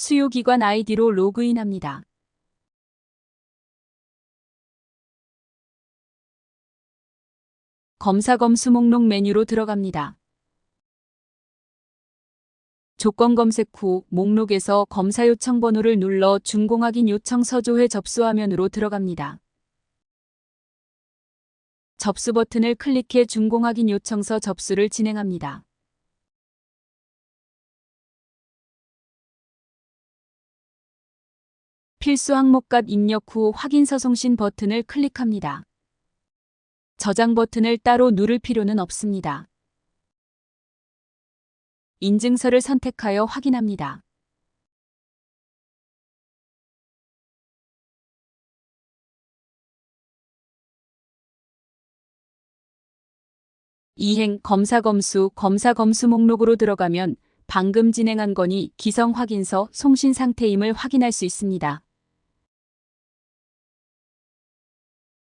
수요기관 아이디로 로그인합니다. 검사 검수 목록 메뉴로 들어갑니다. 조건 검색 후 목록에서 검사 요청 번호를 눌러 준공 확인 요청 서조회 접수 화면으로 들어갑니다. 접수 버튼을 클릭해 준공 확인 요청서 접수를 진행합니다. 필수 항목값 입력 후 확인서 송신 버튼을 클릭합니다. 저장 버튼을 따로 누를 필요는 없습니다. 인증서를 선택하여 확인합니다. 이행 검사 검수 검사 검수 목록으로 들어가면 방금 진행한 건이 기성 확인서 송신 상태임을 확인할 수 있습니다.